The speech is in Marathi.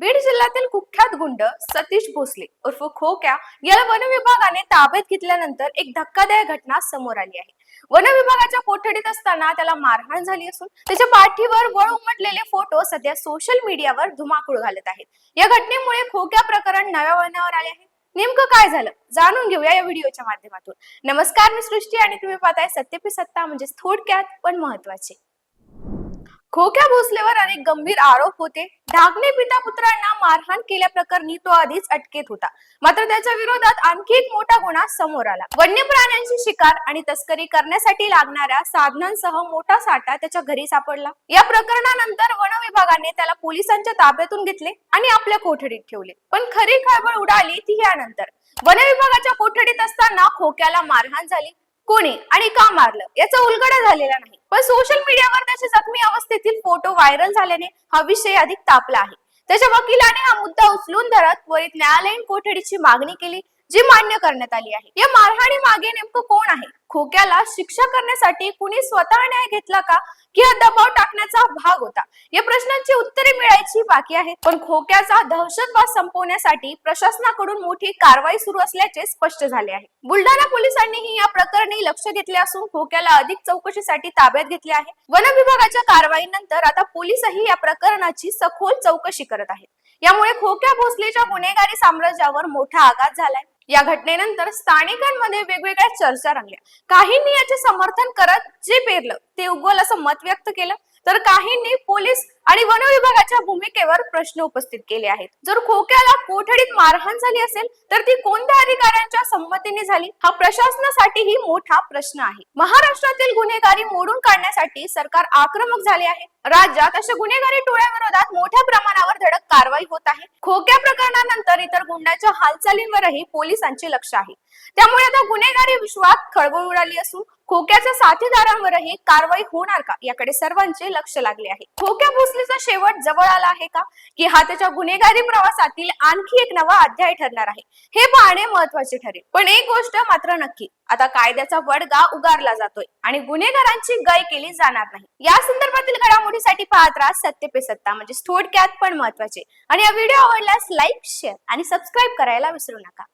बीड जिल्ह्यातील कुख्यात गुंड सतीश भोसले उर्फ खोक्या याला वन विभागाने ताब्यात घेतल्यानंतर एक धक्कादायक घटना समोर आली आहे. वन विभागाच्या कोठडीत असताना त्याला मारहाण झाली असून त्याच्या पाठीवर वळ उमटलेले फोटो सध्या सोशल मीडियावर धुमाकूळ घालत आहेत. या घटनेमुळे खोक्या प्रकरण नव्या वळणावर आले आहे. नेमकं काय झालं? जाणून घेऊया या व्हिडिओच्या माध्यमातून. नमस्कार मी सृष्टी आणि तुम्ही पाहताय सत्यपी सत्ता म्हणजेच थोडक्यात पण महत्त्वाचे खोक्या भोसलेवर अनेक गंभीर आरोप होते. ढाकणे पिता पुत्रांना मारहाण केल्याप्रकरणी तो आधीच अटकेत होता. मात्र त्याच्या विरोधात आणखी एक मोठा गुन्हा समोर आला. वन्य प्राण्यांची शिकार आणि तस्करी करण्यासाठी लागणाऱ्या साधनांसह मोठा साठा त्याच्या घरी सापडला. या प्रकरणानंतर वन विभागाने त्याला पोलिसांच्या ताब्यातून घेतले आणि आपल्या कोठडीत ठेवले. पण खरी खळबळ उडाली ती यानंतर वन विभागाच्या कोठडीत असताना खोक्याला मारहाण झाली. कोणी आणि का मारलं? याचा उलगडा झालेला नाही. पण सोशल मीडियावर त्याच्या जखमी अवस्थेतील फोटो व्हायरल झाल्याने हा विषय अधिक तापला आहे. त्याच्या वकिलाने हा मुद्दा उचलून धरत त्वरित न्यायालयीन कोठडीची मागणी केली. जी मान्य करण्यात आली आहे. या मारहाणी मागे नेमकं कोण आहे? खोक्याला शिक्षा करण्यासाठी कुणी स्वतः न्याय घेतला का? की हा दबाव टाकण्याचा भाग होता? या प्रश्नांची उत्तरे मिळायची बाकी आहेत. पण खोक्याचा दहशतवाद संपवण्यासाठी प्रशासनाकडून मोठी कारवाई सुरू असल्याचे स्पष्ट झाले आहे. बुलढाणा पोलिसांनीही या प्रकरणी लक्ष घेतले असून खोक्याला अधिक चौकशीसाठी ताब्यात घेतले आहे. वन विभागाच्या कारवाईनंतर आता पोलीसही या प्रकरणाची सखोल चौकशी करत आहेत. यामुळे खोक्या भोसलेच्या गुन्हेगारी साम्राज्यावर मोठा आघात झालाय. या घटनेनंतर स्थानिकांमध्ये वेगवेगळ्या चर्चा रंगल्या. काहींनी याचे समर्थन करत जे पेरलं ते उगवल असं मत व्यक्त केलं. तर काहींनी पोलीस आणि वन विभागाच्या भूमिकेवर प्रश्न उपस्थित केले आहेत. जर खोक्याला कोठडीत मारहाण झाली असेल तर ती कोणत्या अधिकाऱ्यांच्या संमतीने झाली? हा प्रशासनासाठीही मोठा प्रश्न आहे. महाराष्ट्रातील गुन्हेगारी मोडून काढण्यासाठी सरकार आक्रमक झाले आहे. राज्यात अशा गुन्हेगारी टोळ्याविरोधात मोठ्या प्रमाणावर धडक कारवाई होत आहे. खोक्या प्रकरणानंतर इतर गुंडाच्या हालचालींवरही पोलिसांचे लक्ष आहे. त्यामुळे आता गुन्हेगारी विश्वात खळबळ उडाली असून खोक्याच्या साथीदारांवरही कारवाई होणार का? याकडे सर्वांचे लक्ष लागले आहे. खोक्या भोसलेचा शेवट जवळ आला आहे का? की हा त्याच्या गुन्हेगारी प्रवासातील आणखी एक नवा अध्याय ठरणार आहे. हे पाहणे महत्त्वाचे ठरेल. पण एक गोष्ट मात्र नक्की. आता कायद्याचा वडगा उगारला जातोय आणि गुन्हेगारांची गय केली जाणार नाही. या संदर्भातील घडामोडीसाठी पाहत राहा सत्य पे सत्ता म्हणजे थोडक्यात पण महत्त्वाचे आणि या व्हिडिओ आवडल्यास लाईक शेअर आणि सबस्क्राईब करायला विसरू नका.